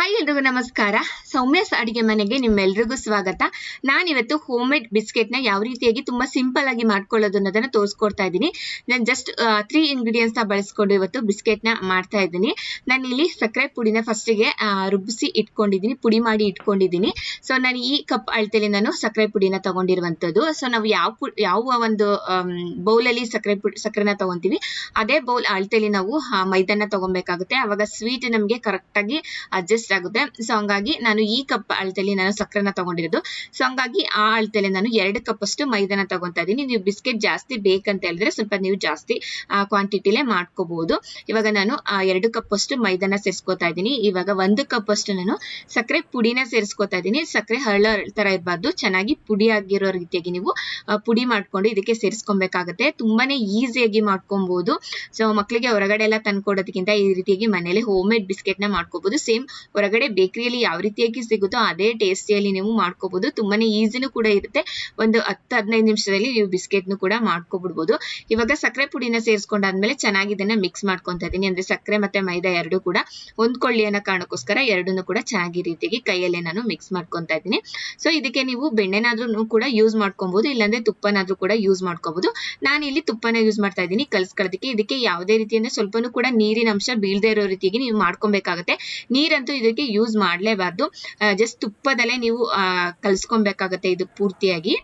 Hi ಎಲ್ರಿಗೂ ನಮಸ್ಕಾರ. ಸೌಮ್ಯಸ್ ಅಡುಗೆ ಮನೆಗೆ ನಿಮ್ಮೆಲ್ರಿಗೂ ಸ್ವಾಗತ. ನಾನಿವತ್ತು ಹೋಮ್ ಮೇಡ್ ಬಿಸ್ಕೆಟ್ನ ಯಾವ ರೀತಿಯಾಗಿ ತುಂಬಾ ಸಿಂಪಲ್ ಆಗಿ ಮಾಡ್ಕೊಳ್ಳೋದು ಅನ್ನೋದನ್ನ ತೋರಿಸ್ಕೊಡ್ತಾ ಇದ್ದೀನಿ. ನಾನು ಜಸ್ಟ್ ತ್ರೀ ಇಂಗ್ರೀಡಿಯೆಂಟ್ಸ್ನ ಬಳಸ್ಕೊಂಡು ಇವತ್ತು ಬಿಸ್ಕೆಟ್ನ ಮಾಡ್ತಾ ಇದ್ದೀನಿ. ನಾನು ಇಲ್ಲಿ ಸಕ್ಕರೆ ಪುಡಿನ ಫಸ್ಟಿಗೆ ರುಬ್ಬಿಸಿ ಇಟ್ಕೊಂಡಿದ್ದೀನಿ, ಪುಡಿ ಮಾಡಿ ಇಟ್ಕೊಂಡಿದ್ದೀನಿ. ಸೊ ನಾನು ಈ ಕಪ್ ಅಳತೆಲಿ ನಾನು ಸಕ್ಕರೆ ಪುಡಿನ ತಗೊಂಡಿರುವಂಥದ್ದು. ಸೊ ನಾವು ಯಾವ ಪು, ಯಾವ ಒಂದು ಬೌಲಲ್ಲಿ ಸಕ್ಕರೆ ಪುಡಿ ಸಕ್ಕರೆನ ತಗೊಂತೀವಿ, ಅದೇ ಬೌಲ್ ಅಳತೆಲಿ ನಾವು ಮೈದಾನ ತಗೊಬೇಕಾಗುತ್ತೆ. ಆವಾಗ ಸ್ವೀಟ್ ನಮಗೆ ಕರೆಕ್ಟಾಗಿ ಅಡ್ಜಸ್ಟ್ ಆಗುತ್ತೆ ಸೊ ಹಂಗಾಗಿ ನಾನು ಈ ಕಪ್ ಅಳತೆಯಲ್ಲಿ ನಾನು ಸಕ್ಕರೆನ ತಗೊಂಡಿರೋದು. ಸೊ ಹಂಗಾಗಿ ಆ ಅಳತೆಯಲ್ಲಿ ನಾನು ಎರಡು ಕಪ್ ಅಷ್ಟು ಮೈದಾನ ತಗೊಂತಾ ಇದ್ದೀನಿ. ನೀವು ಬಿಸ್ಕೆಟ್ ಜಾಸ್ತಿ ಬೇಕಂತ ಹೇಳಿದ್ರೆ ಸ್ವಲ್ಪ ನೀವು ಜಾಸ್ತಿ ಕ್ವಾಂಟಿಟಿಲೇ ಮಾಡ್ಕೋಬಹುದು ಇವಾಗ ನಾನು ಆ, ಎರಡು ಕಪ್ ಅಷ್ಟು ಮೈದಾನ ಸೇರಿಸ್ಕೊತಾ ಇದ್ದೀನಿ. ಇವಾಗ ಒಂದು ಕಪ್ ಅಷ್ಟು ನಾನು ಸಕ್ಕರೆ ಪುಡಿನ ಸೇರಿಸ್ಕೊತಾ ಇದ್ದೀನಿ. ಸಕ್ಕರೆ ಹಳ್ಳ ತರ ಇರಬಾರ್ದು. ಚೆನ್ನಾಗಿ ಪುಡಿ ಆಗಿರೋ ರೀತಿಯಾಗಿ ನೀವು ಪುಡಿ ಮಾಡ್ಕೊಂಡು ಇದಕ್ಕೆ ಸೇರಿಸ್ಕೊಬೇಕಾಗತ್ತೆ. ತುಂಬಾನೇ ಈಸಿಯಾಗಿ ಮಾಡ್ಕೊಬಹುದು ಸೊ ಮಕ್ಕಳಿಗೆ ಹೊರಗಡೆ ಎಲ್ಲ ತಂದ್ಕೊಡೋದಕ್ಕಿಂತ ಈ ರೀತಿಯಾಗಿ ಮನೇಲಿ ಹೋಮ್ ಮೇಡ್ ಬಿಸ್ಕೆಟ್ನ ಮಾಡ್ಕೋಬಹುದು ಸೇಮ್ ಹೊರಗಡೆ ಬೇಕರಿಯಲ್ಲಿ ಯಾವ ರೀತಿಯಾಗಿ ಸಿಗುತ್ತೋ ಅದೇ ಟೇಸ್ಟಿಯಲ್ಲಿ ನೀವು ಮಾಡ್ಕೋಬಹುದು ತುಂಬಾನೇ ಈಸಿನೂ ಕೂಡ ಇರುತ್ತೆ. ಒಂದು ಹತ್ತು, ಹದಿನೈದು ನಿಮಿಷದಲ್ಲಿ ನೀವು ಬಿಸ್ಕೆಟ್ ನು ಕೂಡ ಮಾಡ್ಕೊಬಿಡ್ಬೋದು. ಇವಾಗ ಸಕ್ಕರೆ ಪುಡಿನ ಸೇರಿಸ್ಕೊಂಡಾದ್ಮೇಲೆ ಚೆನ್ನಾಗಿ ಇದನ್ನ ಮಿಕ್ಸ್ ಮಾಡ್ಕೊಂತ ಇದೀನಿ ಅಂದ್ರೆ ಸಕ್ಕರೆ ಮತ್ತೆ ಮೈದಾ ಎರಡು ಕೂಡ ಹೊಂದ್ಕೊಳ್ಳಿ ಅನ್ನೋ ಕಾರಣಕ್ಕೋಸ್ಕರ ಎರಡನ್ನೂ ಕೂಡ ಚೆನ್ನಾಗಿ ರೀತಿಯಾಗಿ ಕೈಯಲ್ಲೇ ನಾನು ಮಿಕ್ಸ್ ಮಾಡ್ಕೊಂತ ಇದ್ದೀನಿ. ಸೊ ಇದಕ್ಕೆ ನೀವು ಬೆಣ್ಣೆನಾದ್ರೂ ಕೂಡ ಯೂಸ್ ಮಾಡ್ಕೊಬಹುದು ಇಲ್ಲಾಂದ್ರೆ ತುಪ್ಪನಾದ್ರೂ ಕೂಡ ಯೂಸ್ ಮಾಡ್ಕೋಬಹುದು ನಾನು ಇಲ್ಲಿ ತುಪ್ಪನ ಯೂಸ್ ಮಾಡ್ತಾ ಇದ್ದೀನಿ. ಕಲ್ಸ್ಕೊಳ್ಳೋದಕ್ಕೆ. ಇದಕ್ಕೆ ಯಾವುದೇ ರೀತಿಯಿಂದ ಸ್ವಲ್ಪನೂ ಕೂಡ ನೀರಿನ ಅಂಶ ಬೀಳದೇ ಇರೋ ರೀತಿಯಾಗಿ ನೀವು ಮಾಡ್ಕೊಬೇಕಾಗುತ್ತೆ. ನೀರಂತೂ ಇದಕ್ಕೆ ಯೂಸ್ ಮಾಡಲೇಬಾರ್ದು. ಜಸ್ಟ್ ತುಪ್ಪದಲ್ಲೇ ನೀವು ಕಲ್ಸ್ಕೊಬೇಕಾಗತ್ತೆ ಇದು ಪೂರ್ತಿಯಾಗಿ.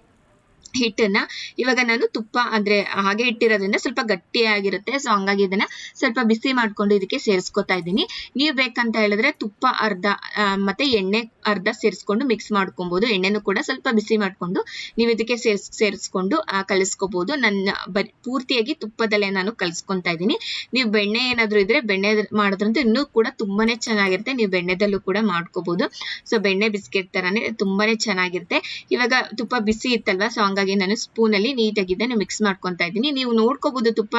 ಹಿಟ್ಟನ್ನ ಇವಾಗ ನಾನು ತುಪ್ಪ ಅಂದ್ರೆ ಹಾಗೆ ಇಟ್ಟಿರೋದ್ರಿಂದ ಸ್ವಲ್ಪ ಗಟ್ಟಿಯಾಗಿರುತ್ತೆ. ಸೊ ಹಂಗಾಗಿ ಇದನ್ನ ಸ್ವಲ್ಪ ಬಿಸಿ ಮಾಡ್ಕೊಂಡು ಇದಕ್ಕೆ ಸೇರಿಸ್ಕೊತಾ ಇದ್ದೀನಿ. ನೀವು ಬೇಕಂತ ಹೇಳಿದ್ರೆ ತುಪ್ಪ, ಅರ್ಧ ಮತ್ತೆ ಎಣ್ಣೆ, ಅರ್ಧ ಸೇರಿಸ್ಕೊಂಡು ಮಿಕ್ಸ್ ಮಾಡ್ಕೊಬಹುದು ಎಣ್ಣೆನೂ ಕೂಡ ಸ್ವಲ್ಪ ಬಿಸಿ ಮಾಡ್ಕೊಂಡು ನೀವು ಇದಕ್ಕೆ ಸೇರ್ಸ್, ಸೇರಿಸ್ಕೊಂಡು ಕಲಿಸ್ಕೋಬಹುದು ನನ್ನ ಬರಿ, ಪೂರ್ತಿಯಾಗಿ ತುಪ್ಪದಲ್ಲೇ ನಾನು ಕಲಿಸ್ಕೊತಾ ಇದ್ದೀನಿ. ನೀವು ಬೆಣ್ಣೆ ಏನಾದ್ರು ಇದ್ರೆ ಬೆಣ್ಣೆ ಮಾಡೋದ್ರಂತೂ ಇನ್ನೂ ಕೂಡ ತುಂಬಾನೇ ಚೆನ್ನಾಗಿರುತ್ತೆ. ನೀವು ಬೆಣ್ಣೆದಲ್ಲೂ ಕೂಡ ಮಾಡ್ಕೋಬಹುದು ಸೊ ಬೆಣ್ಣೆ ಬಿಸ್ಕೆಟ್ ತರಾನೇ ತುಂಬಾನೇ ಚೆನ್ನಾಗಿರುತ್ತೆ. ಇವಾಗ ತುಪ್ಪ ಬಿಸಿ ಇತ್ತಲ್ವಾ? ಸೊ ಹಂಗಾಗಿ ನಾನು ಸ್ಪೂನ್ ಅಲ್ಲಿ ನೀಟಾಗಿ ಇದನ್ನು ಮಿಕ್ಸ್ ಮಾಡ್ಕೊತಾ ಇದ್ದೀನಿ. ನೀವು ನೋಡ್ಕೋಬಹುದು ತುಪ್ಪ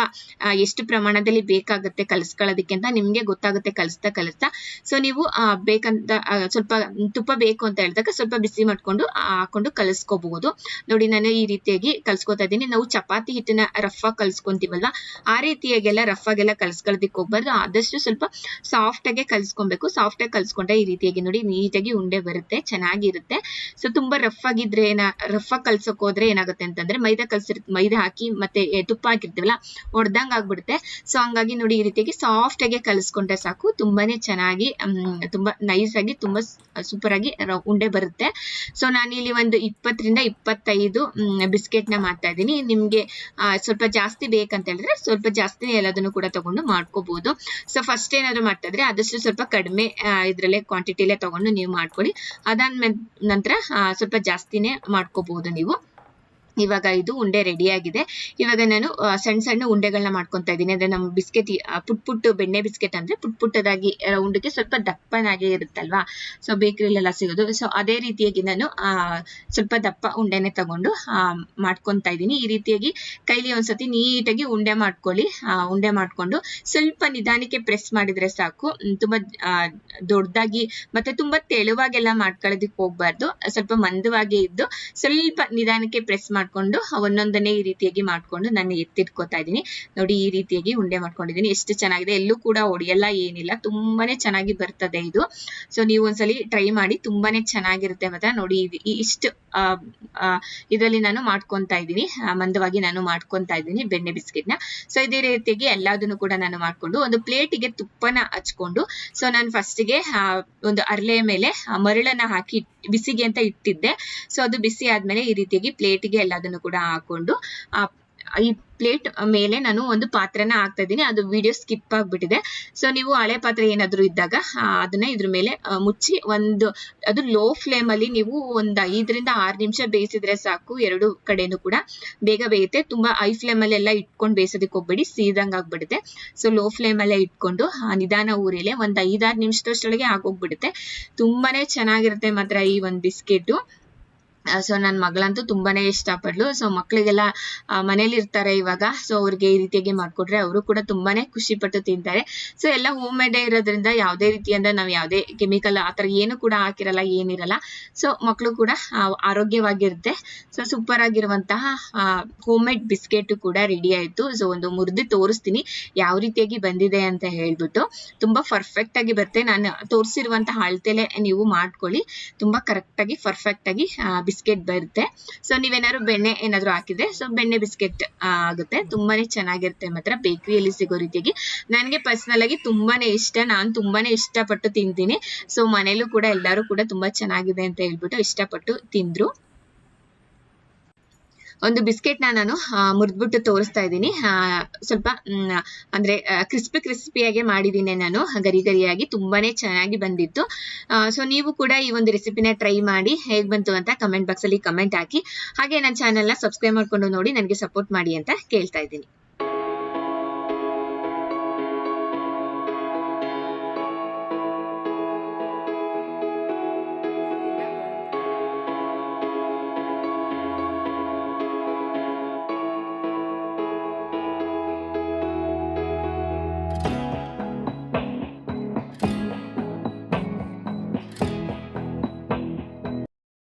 ಎಷ್ಟು ಪ್ರಮಾಣದಲ್ಲಿ ಬೇಕಾಗುತ್ತೆ ಕಲಿಸ್ಕೊಳ್ಳೋದಕ್ಕೆ ಅಂತ ನಿಮ್ಗೆ ಗೊತ್ತಾಗುತ್ತೆ ಕಲಿಸ್ತಾ ಕಲಿಸ್ತಾ. ಸೊ ನೀವು ಬೇಕಂತ ಸ್ವಲ್ಪ ತುಪ್ಪ ಬೇಕು ಅಂತ ಹೇಳಿದಾಗ ಸ್ವಲ್ಪ ಬಿಸಿ ಮಾಡ್ಕೊಂಡು ಹಾಕೊಂಡು ಕಲಿಸ್ಕೋಬಹುದು ನೋಡಿ, ನಾನು ಈ ರೀತಿಯಾಗಿ ಕಲ್ಸ್ಕೊತಾ ಇದ್ದೀನಿ. ನಾವು ಚಪಾತಿ ಹಿಟ್ಟನ್ನ ರಫ್ ಆಗಿ ಕಲ್ಸ್ಕೊಂತೀವಲ್ವಾ? ಆ ರೀತಿಯಾಗೆಲ್ಲ ರಫ್ ಆಗೆಲ್ಲ ಕಲ್ಸ್ಕೊಳ್ಳೋದಕ್ಕೆ ಹೋಗ್ಬಾರ್ದು. ಆದಷ್ಟು ಸ್ವಲ್ಪ ಸಾಫ್ಟ್ ಆಗಿ ಕಲ್ಸ್ಕೊಬೇಕು. ಸಾಫ್ಟ್ ಆಗಿ ಕಲ್ಸ್ಕೊಂಡ್ರೆ ಈ ರೀತಿಯಾಗಿ ನೋಡಿ ನೀಟಾಗಿ ಉಂಡೆ ಬರುತ್ತೆ, ಚೆನ್ನಾಗಿರುತ್ತೆ. ಸೊ ತುಂಬಾ ರಫ್ ಆಗಿದ್ರೆ ಏನ ರಫ್ ಆಗಿ ಕಲ್ಸಕ್ ಹೋದ್ರೆ ಏನಾಗುತ್ತೆ ಅಂತಂದ್ರೆ ಮೈದಾ ಕಲ್ಸಿರ್, ಮೈದಾ ಹಾಕಿ ಮತ್ತೆ ತುಪ್ಪ ಹಾಕಿರ್ತೀವಲ್ಲ, ಒಡ್ದಂಗ್ ಆಗ್ಬಿಡುತ್ತೆ. ಸೊ ಹಂಗಾಗಿ ನೋಡಿ ಈ ರೀತಿಯಾಗಿ ಸಾಫ್ಟ್ ಆಗಿ ಕಲಿಸ್ಕೊಂಡ್ರೆ ಸಾಕು. ತುಂಬಾನೇ ಚೆನ್ನಾಗಿ ತುಂಬಾ ನೈಸ್ ಆಗಿ, ತುಂಬಾ ಸೂಪರ್ ಆಗಿ ಉಂಡೆ ಬರುತ್ತೆ. ಸೊ ಇಲ್ಲಿ ಒಂದು ಇಪ್ಪತ್ತರಿಂದ ಇಪ್ಪತ್ತೈದು ಬಿಸ್ಕೆಟ್ನ ಮಾಡ್ತಾ ಇದ್ದೀನಿ. ನಿಮ್ಗೆ ಸ್ವಲ್ಪ ಜಾಸ್ತಿ ಬೇಕಂತ ಹೇಳಿದ್ರೆ ಸ್ವಲ್ಪ ಜಾಸ್ತಿ ಎಲ್ಲದನ್ನು ಕೂಡ ತಗೊಂಡು ಮಾಡ್ಕೋಬಹುದು ಸೊ ಫಸ್ಟ್ ಏನಾದ್ರು ಮಾಡ್ತಾ ಇದ್ರೆ ಆದಷ್ಟು ಸ್ವಲ್ಪ ಕಡಿಮೆ ಇದ್ರಲ್ಲೇ ಕ್ವಾಂಟಿಟಿಲೇ ತಗೊಂಡು ನೀವು ಮಾಡ್ಕೊಳ್ಳಿ. ಅದಾದ್ಮೇಲೆ ನಂತರ ಸ್ವಲ್ಪ ಜಾಸ್ತಿನೇ ಮಾಡ್ಕೋಬಹುದು ನೀವು. ಇವಾಗ ಇದು ಉಂಡೆ ರೆಡಿ ಆಗಿದೆ. ಇವಾಗ ನಾನು ಸಣ್ಣ ಸಣ್ಣ ಉಂಡೆಗಳನ್ನ ಮಾಡ್ಕೊಂತಾ ಇದ್ದೀನಿ. ಅಂದ್ರೆ ನಮ್ಮ ಬಿಸ್ಕೆಟ್ ಪುಟ್ ಪುಟ್ಟು ಬೆಣ್ಣೆ ಬಿಸ್ಕೆಟ್ ಅಂದ್ರೆ ಪುಟ್ ಪುಟ್ಟದಾಗಿ ಉಂಡೆಗೆ ಸ್ವಲ್ಪ ದಪ್ಪನಾಗೆ ಇರುತ್ತಲ್ವಾ? ಸೊ ಬೇಕರಿಲೆಲ್ಲ ಸಿಗೋದು. ಸೊ ಅದೇ ರೀತಿಯಾಗಿ ನಾನು ಸ್ವಲ್ಪ ದಪ್ಪ ಉಂಡೆನೆ ತಗೊಂಡು ಮಾಡ್ಕೊಂತಾ ಇದ್ದೀನಿ. ಈ ರೀತಿಯಾಗಿ ಕೈಲಿ ಒಂದ್ಸತಿ ನೀಟಾಗಿ ಉಂಡೆ ಮಾಡ್ಕೊಳ್ಳಿ. ಉಂಡೆ ಮಾಡ್ಕೊಂಡು ಸ್ವಲ್ಪ ನಿಧಾನಕ್ಕೆ ಪ್ರೆಸ್ ಮಾಡಿದ್ರೆ ಸಾಕು. ತುಂಬಾ ದೊಡ್ಡದಾಗಿ ಮತ್ತೆ ತುಂಬಾ ತೆಳುವಾಗೆಲ್ಲ ಮಾಡ್ಕೊಳ್ಳೋದಕ್ಕೆ ಹೋಗ್ಬಾರ್ದು. ಸ್ವಲ್ಪ ಮಂದವಾಗಿ ಇದ್ದು ಸ್ವಲ್ಪ ನಿಧಾನಕ್ಕೆ ಪ್ರೆಸ್ ಮಾಡ್ಕೊಂಡು ಒಂದೊಂದನ್ನೇ ಈ ರೀತಿಯಾಗಿ ಮಾಡ್ಕೊಂಡು ನಾನು ಎತ್ತಿಟ್ಕೋತಾ ಇದ್ದೀನಿ. ನೋಡಿ, ಈ ರೀತಿಯಾಗಿ ಉಂಡೆ ಮಾಡ್ಕೊಂಡಿದ್ದೀನಿ. ಎಷ್ಟು ಚೆನ್ನಾಗಿದೆ. ಎಲ್ಲೂ ಕೂಡ ಒಡೆಯಲ್ಲ ಏನಿಲ್ಲ. ತುಂಬಾನೇ ಚೆನ್ನಾಗಿ ಬರ್ತದೆ ಇದು. ಸೊ ನೀವು ಒಂದ್ಸಲಿ ಟ್ರೈ ಮಾಡಿ. ತುಂಬಾನೇ ಚೆನ್ನಾಗಿರುತ್ತೆ ಮಾತ್ರ. ನೋಡಿ ಇಷ್ಟು ಇದರಲ್ಲಿ ನಾನು ಮಾಡ್ಕೊತಾ ಇದ್ದೀನಿ. ಮಂದವಾಗಿ ನಾನು ಮಾಡ್ಕೊತಾ ಇದ್ದೀನಿ ಬೆಣ್ಣೆ ಬಿಸ್ಕೆಟ್ನ. ಸೊ ಇದೇ ರೀತಿಯಾಗಿ ಎಲ್ಲದನ್ನು ಕೂಡ ನಾನು ಮಾಡ್ಕೊಂಡು ಒಂದು ಪ್ಲೇಟಿಗೆ ತುಪ್ಪನ ಹಚ್ಕೊಂಡು ಸೊ ನಾನು ಫಸ್ಟಿಗೆ ಒಂದು ಅರಳೆ ಮೇಲೆ ಮರಳನ್ನ ಹಾಕಿ ಬಿಸಿಗೆ ಅಂತ ಇಟ್ಟಿದ್ದೆ. ಸೊ ಅದು ಬಿಸಿ ಆದ್ಮೇಲೆ ಈ ರೀತಿಯಾಗಿ ಪ್ಲೇಟಿಗೆ ಎಲ್ಲದನ್ನು ಕೂಡ ಹಾಕೊಂಡು, ಆ, ಈ ಪ್ಲೇಟ್ ಮೇಲೆ ನಾನು ಒಂದು ಪಾತ್ರೆನ ಹಾಕ್ತಾ ಇದ್ದೀನಿ ಅದು ವಿಡಿಯೋ ಸ್ಕಿಪ್ ಆಗ್ಬಿಟ್ಟಿದೆ. ಸೊ ನೀವು ಹಳೆ ಪಾತ್ರೆ ಏನಾದರೂ ಇದ್ದಾಗ ಅದನ್ನ ಇದ್ರ ಮೇಲೆ ಮುಚ್ಚಿ ಒಂದು, ಅದು ಲೋ ಫ್ಲೇಮ್ ಅಲ್ಲಿ ನೀವು ಒಂದ್ ಐದರಿಂದ ಆರು ನಿಮಿಷ ಬೇಯಿಸಿದ್ರೆ ಸಾಕು. ಎರಡು ಕಡೆನೂ ಕೂಡ ಬೇಗ ಬೇಯುತ್ತೆ. ತುಂಬಾ ಹೈ ಫ್ಲೇಮ್ ಅಲ್ಲೆಲ್ಲ ಇಟ್ಕೊಂಡು ಬೇಯಿಸೋದಕ್ಕೆ ಹೋಗ್ಬೇಡಿ. ಸೀದಂಗ್ ಆಗ್ಬಿಡುತ್ತೆ. ಸೊ ಲೋ ಫ್ಲೇಮ್ ಅಲ್ಲೇ ಇಟ್ಕೊಂಡು ನಿಧಾನ ಊರಿಲೆ ಒಂದು ಐದಾರು ನಿಮಿಷದಷ್ಟೊಳಗೆ ಆಗೋಗ್ಬಿಡುತ್ತೆ. ತುಂಬಾನೇ ಚೆನ್ನಾಗಿರುತ್ತೆ ಮಾತ್ರ ಈ ಒಂದು ಬಿಸ್ಕೆಟ್. ಸೊ ನನ್ನ ಮಗಳಂತೂ ತುಂಬಾನೇ ಇಷ್ಟಪಟ್ಲು ಸೊ ಮಕ್ಕಳಿಗೆಲ್ಲ ಮನೇಲಿ ಇರ್ತಾರೆ ಇವಾಗ. ಸೊ ಅವ್ರಿಗೆ ಈ ರೀತಿಯಾಗಿ ಮಾಡ್ಕೊಟ್ರೆ ಅವರು ಕೂಡ ತುಂಬಾನೇ ಖುಷಿ ಪಟ್ಟು ತಿಂತಾರೆ. ಸೊ ಎಲ್ಲ ಹೋಮ್ ಮೇಡೇ ಇರೋದ್ರಿಂದ ಯಾವುದೇ ರೀತಿಯಿಂದ ನಾವು ಯಾವುದೇ ಕೆಮಿಕಲ್ ಆ ಥರ ಏನು ಕೂಡ ಹಾಕಿರಲ್ಲ, ಏನಿರಲ್ಲ. ಸೊ ಮಕ್ಕಳು ಕೂಡ ಆರೋಗ್ಯವಾಗಿರುತ್ತೆ. ಸೊ ಸೂಪರ್ ಆಗಿರುವಂತಹ ಹೋಮ್ ಮೇಡ್ ಬಿಸ್ಕೆಟ್ ಕೂಡ ರೆಡಿ ಆಯ್ತು. ಸೊ ಒಂದು ಮುರಿದು ತೋರಿಸ್ತೀನಿ ಯಾವ ರೀತಿಯಾಗಿ ಬಂದಿದೆ ಅಂತ ಹೇಳ್ಬಿಟ್ಟು. ತುಂಬಾ ಪರ್ಫೆಕ್ಟ್ ಆಗಿ ಬರುತ್ತೆ. ನಾನು ತೋರಿಸಿರುವಂತಹ ಅಳತೆಲೆ ನೀವು ಮಾಡ್ಕೊಳ್ಳಿ. ತುಂಬಾ ಕರೆಕ್ಟ್ ಆಗಿ ಪರ್ಫೆಕ್ಟ್ ಆಗಿ ಬಿಸ್ಕೆಟ್ ಬರುತ್ತೆ. ಸೊ ನೀವೇನಾದ್ರು ಬೆಣ್ಣೆ ಏನಾದ್ರು ಹಾಕಿದ್ರೆ ಸೊ ಬೆಣ್ಣೆ ಬಿಸ್ಕೆಟ್ ಆಗುತ್ತೆ. ತುಂಬಾನೇ ಚೆನ್ನಾಗಿರುತ್ತೆ ಮಾತ್ರ ಬೇಕರಿಯಲ್ಲಿ ಸಿಗೋ ರೀತಿಯಾಗಿ. ನನಗೆ ಪರ್ಸನಲ್ ಆಗಿ ತುಂಬಾನೇ ಇಷ್ಟ. ನಾನು ತುಂಬಾನೇ ಇಷ್ಟಪಟ್ಟು ತಿಂತೀನಿ. ಸೊ ಮನೇಲೂ ಕೂಡ ಎಲ್ಲರೂ ಕೂಡ ತುಂಬಾ ಚೆನ್ನಾಗಿದೆ ಅಂತ ಹೇಳ್ಬಿಟ್ಟು ಇಷ್ಟಪಟ್ಟು ತಿಂದ್ರು. ಒಂದು ಬಿಸ್ಕೆಟ್ನ ನಾನು ಮುರಿದ್ಬಿಟ್ಟು ತೋರಿಸ್ತಾ ಇದ್ದೀನಿ. ಸ್ವಲ್ಪ ಅಂದ್ರೆ ಕ್ರಿಸ್ಪಿ ಕ್ರಿಸ್ಪಿಯಾಗಿ ಮಾಡಿದ್ದೀನಿ ನಾನು. ಗರಿ ಗರಿಯಾಗಿ ತುಂಬಾನೇ ಚೆನ್ನಾಗಿ ಬಂದಿತ್ತು. ಸೊ ನೀವು ಕೂಡ ಈ ಒಂದು ರೆಸಿಪಿನ ಟ್ರೈ ಮಾಡಿ ಹೇಗ್ ಬಂತು ಅಂತ ಕಮೆಂಟ್ ಬಾಕ್ಸ್ ಅಲ್ಲಿ ಕಮೆಂಟ್ ಹಾಕಿ. ಹಾಗೆ ನನ್ನ ಚಾನೆಲ್ನ ಸಬ್ಸ್ಕ್ರೈಬ್ ಮಾಡ್ಕೊಂಡು ನೋಡಿ, ನನಗೆ ಸಪೋರ್ಟ್ ಮಾಡಿ ಅಂತ ಕೇಳ್ತಾ ಇದ್ದೀನಿ.